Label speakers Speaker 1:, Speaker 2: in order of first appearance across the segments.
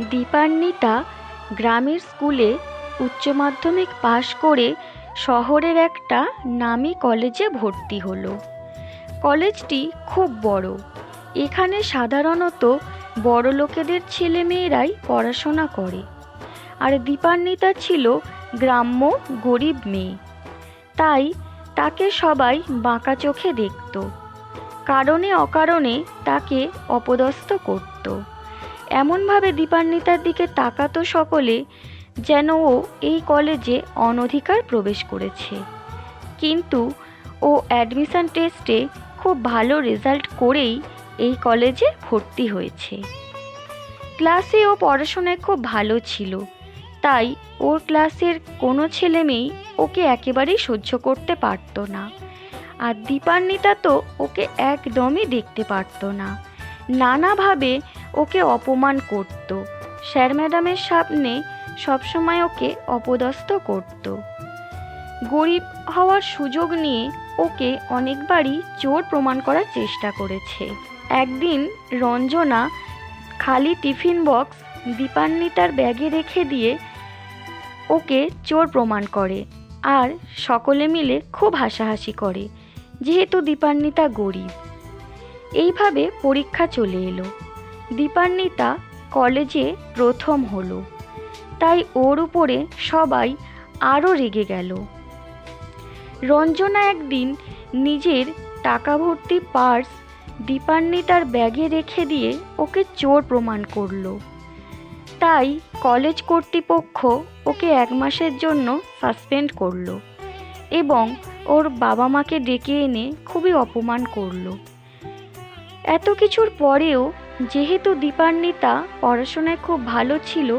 Speaker 1: দীপান্বিতা গ্রামের স্কুলে উচ্চ মাধ্যমিক পাশ করে শহরের একটা নামী কলেজে ভর্তি হলো। কলেজটি খুব বড়। এখানে সাধারণত বড় লোকেদের ছেলে মেয়েরাই পড়াশোনা করে। আর দীপান্বিতা ছিল গ্রাম্য গরিব মেয়ে। তাই তাকে সবাই বাঁকা চোখে দেখত। কারণে অকারণে তাকে অপদস্থ করত। এমনভাবে দীপান্বিতার দিকে তাকাতো সকলে যেন ও এই কলেজে অনধিকার প্রবেশ করেছে। কিন্তু ও অ্যাডমিশন টেস্টে খুব ভালো রেজাল্ট করেই এই কলেজে ভর্তি হয়েছে। ক্লাসে ও পড়াশোনায় খুব ভালো ছিল। তাই ওর ক্লাসের কোনো ছেলে মেয়েই ওকে একেবারেই সহ্য করতে পারতো না। আর দীপান্বিতা তো ওকে একদমই দেখতে পারতো না। নানাভাবে ওকে অপমান করত। স্যার ম্যাডামের সামনে সবসময় ওকে অপদস্থ করত। গরিব হওয়ার সুযোগ নিয়ে ওকে অনেকবারই চোর প্রমাণ করার চেষ্টা করেছে। একদিন রঞ্জনা খালি টিফিন বক্স দীপান্বিতার ব্যাগে রেখে দিয়ে ওকে চোর প্রমাণ করে আর সকলে মিলে খুব হাসাহাসি করে, যেহেতু দীপান্বিতা গরিব। এইভাবে পরীক্ষা চলে এলো। দীপান্বিতা কলেজে প্রথম হলো। তাই ওর উপরে সবাই আরও রেগে গেল। রঞ্জনা একদিন নিজের টাকা ভর্তি পার্স দীপান্বিতার ব্যাগে রেখে দিয়ে ওকে চোর প্রমাণ করল। তাই কলেজ কর্তৃপক্ষ ওকে এক মাসের জন্য সাসপেন্ড করল এবং ওর বাবা মাকে ডেকে এনে খুবই অপমান করল। এত কিছুর পরেও যেহেতু দীপান্বিতা পড়াশোনায় খুব ভালো ছিল,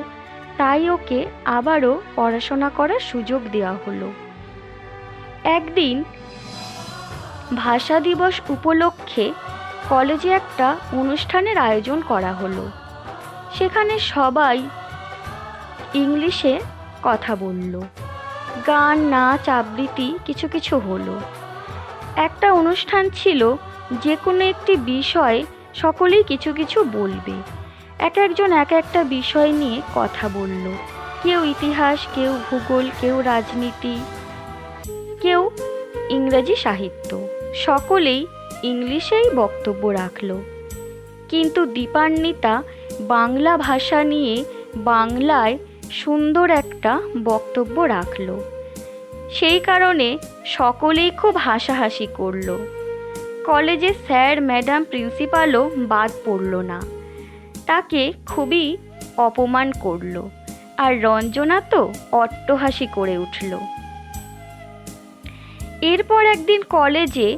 Speaker 1: তাই ওকে আবারও পড়াশোনা করার সুযোগ দেওয়া হলো। একদিন ভাষা দিবস উপলক্ষে কলেজে একটা অনুষ্ঠানের আয়োজন করা হলো। সেখানে সবাই ইংলিশে কথা বলল। গান, নাচ, আবৃত্তি কিছু কিছু হলো। একটা অনুষ্ঠান ছিল যে কোনো একটি বিষয়ে সকলেই কিছু কিছু বলবে। এক একজন এক একটা বিষয় নিয়ে কথা বলল। কেউ ইতিহাস, কেউ ভূগোল, কেউ রাজনীতি, কেউ ইংরেজি সাহিত্য। সকলেই ইংলিশেই বক্তব্য রাখল। কিন্তু দীপান্বিতা বাংলা ভাষা নিয়ে বাংলায় সুন্দর একটা বক্তব্য রাখল। সেই কারণে সকলেই খুব হাসাহাসি করল। কলেজে স্যার, ম্যাডাম, প্রিন্সিপালও বাদ পড়ল না। তাকে খুবই অপমান করল আর রঞ্জনা তো অট্টহাসি করে উঠল। এরপর একদিন কলেজে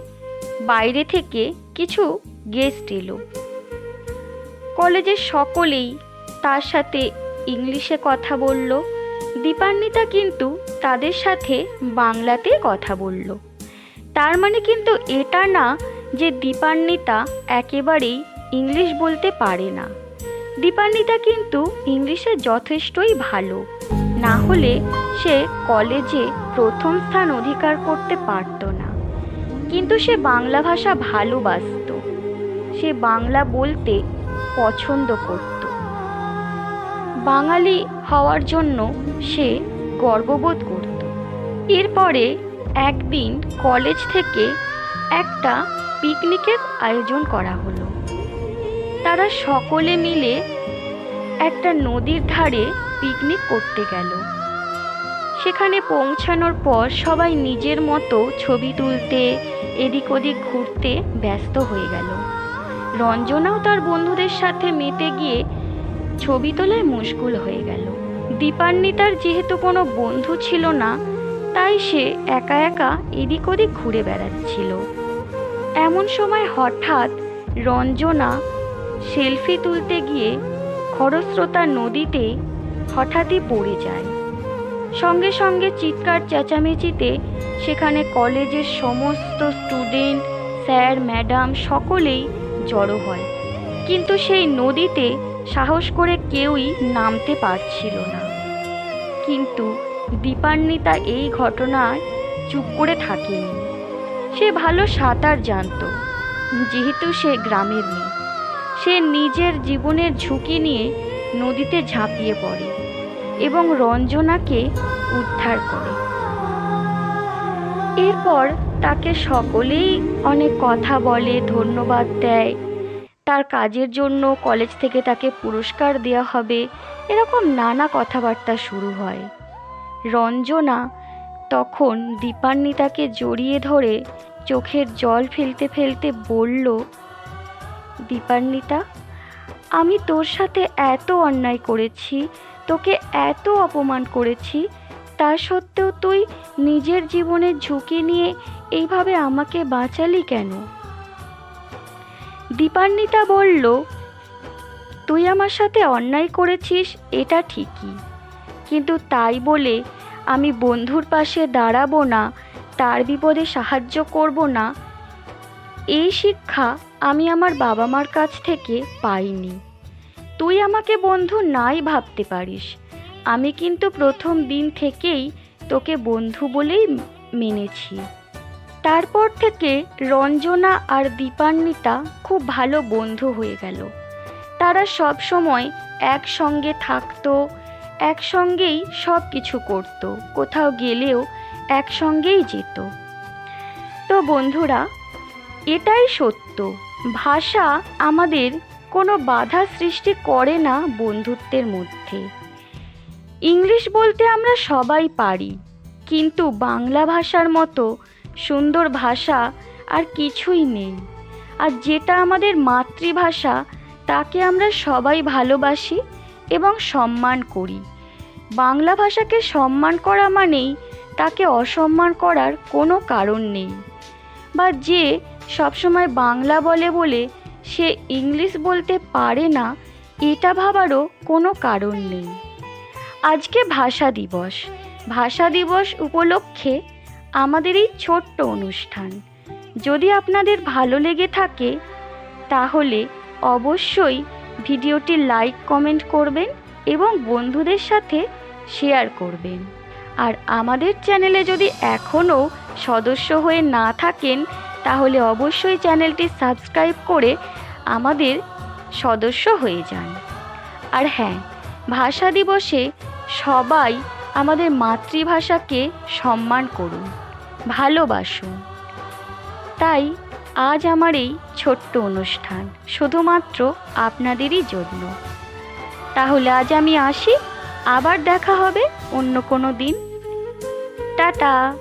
Speaker 1: বাইরে থেকে কিছু গেস্ট এলো। কলেজের সকলেই তার সাথে ইংলিশে কথা বলল। দীপান্বিতা কিন্তু তাদের সাথে বাংলাতে কথা বলল। তার মানে কিন্তু এটা না যে দীপান্বিতা একেবারেই ইংলিশ বলতে পারে না। দীপান্বিতা কিন্তু ইংলিশে যথেষ্টই ভালো। না হলে সে কলেজে প্রথম স্থান অধিকার করতে পারত না। কিন্তু সে বাংলা ভাষা ভালোবাসত। সে বাংলা বলতে পছন্দ করত। বাঙালি হওয়ার জন্য সে গর্ববোধ করত। এরপরে একদিন কলেজ থেকে একটা পিকনিকের আয়োজন করা হলো। তারা সকলে মিলে একটা নদীর ধারে পিকনিক করতে গেল। সেখানে পৌঁছানোর পর সবাই নিজের মতো ছবি তুলতে, এদিক ওদিক ঘুরতে ব্যস্ত হয়ে গেল। রঞ্জনাও তার বন্ধুদের সাথে মেতে গিয়ে ছবি তোলায় মুশকুল হয়ে গেল। দীপান্বিতার যেহেতু কোনো বন্ধু ছিল না, তাই সে একা একা এদিক ওদিক ঘুরে বেড়াচ্ছিল। এমন সময় হঠাৎ রঞ্জনা সেলফি তুলতে গিয়ে খরস্রোতা নদীতে হঠাৎই পড়ে যায়। সঙ্গে সঙ্গে চিৎকার চেঁচামেচিতে সেখানে কলেজের সমস্ত স্টুডেন্ট, স্যার, ম্যাডাম সকলেই জড়ো হয়। কিন্তু সেই নদীতে সাহস করে কেউই নামতে পারছিল না। কিন্তু দীপান্বিতা এই ঘটনায় চুপ করে থাকেনি। সে ভালো সাঁতার জানতো, যেহেতু সে গ্রামের মেয়ে। সে নিজের জীবনের ঝুঁকি নিয়ে নদীতে ঝাঁপিয়ে পড়ে এবং রঞ্জনাকে উদ্ধার করে। এরপর তাকে সকলেই অনেক কথা বলে, ধন্যবাদ দেয়। তার কাজের জন্য কলেজ থেকে তাকে পুরস্কার দেওয়া হবে। এরকম নানা কথাবার্তা শুরু হয়। রঞ্জনা তখন দীপান্বিতাকে জড়িয়ে ধরে চোখের জল ফেলতে ফেলতে বলল, দীপান্বিতা, আমি তোর সাথে এত অন্যায় করেছি, তোকে এত অপমান করেছি, তা সত্ত্বেও তুই নিজের জীবনের ঝুঁকি নিয়ে এইভাবে আমাকে বাঁচালি কেন? দীপান্বিতা বলল, তুই আমার সাথে অন্যায় করেছিস, এটা ঠিকই। কিন্তু তাই বলে আমি বন্ধুর পাশে দাঁড়াবো না, তার বিপদে সাহায্য করব না। এই শিক্ষা আমি আমার বাবা মার কাছ থেকে পাইনি। তুই আমাকে বন্ধু নাই ভাবতে পারিস। আমি কিন্তু প্রথম দিন থেকেই তোকে বন্ধু বলেই মেনেছি। তারপর থেকে রঞ্জনা আর দীপান্বিতা খুব ভালো বন্ধু হয়ে গেল। তারা সব সময় একসঙ্গে থাকতো একসঙ্গেই সব কিছু করত, কোথাও গেলেও একসঙ্গেই যেত। তো বন্ধুরা, এটাই সত্য। ভাষা আমাদের কোনো বাধা সৃষ্টি করে না বন্ধুত্বের মধ্যে। ইংলিশ বলতে আমরা সবাই পারি, কিন্তু বাংলা ভাষার মতো সুন্দর ভাষা আর কিছুই নেই। আর যেটা আমাদের মাতৃভাষা, তাকে আমরা সবাই ভালোবাসি এবং সম্মান করি। বাংলা ভাষাকে সম্মান করা মানেই তাকে অসম্মান করার কোনো কারণ নেই। বা যে সবসময় বাংলা বলে বলে সে ইংলিশ বলতে পারে না, এটা ভাবারও কোনো কারণ নেই। আজকে ভাষা দিবস। ভাষা দিবস উপলক্ষে আমাদের এই ছোট্ট অনুষ্ঠান। যদি আপনাদের ভালো লেগে থাকে, তাহলে অবশ্যই ভিডিওটি লাইক, কমেন্ট করবেন এবং বন্ধুদের সাথে শেয়ার করবেন। আর আমাদের চ্যানেলে যদি এখনও সদস্য হয়ে না থাকেন, তাহলে অবশ্যই চ্যানেলটি সাবস্ক্রাইব করে আমাদের সদস্য হয়ে যান। আর হ্যাঁ ভাষা দিবসে সবাই আমাদের মাতৃভাষাকে সম্মান করুন, ভালোবাসুন। তাই আজ আমার এই ছোট্ট অনুষ্ঠান, শুধুমাত্র আপনাদেরই জন্য। তাহলে আজ আমি আসি, আবার দেখা হবে অন্য কোনো দিন। টাটা!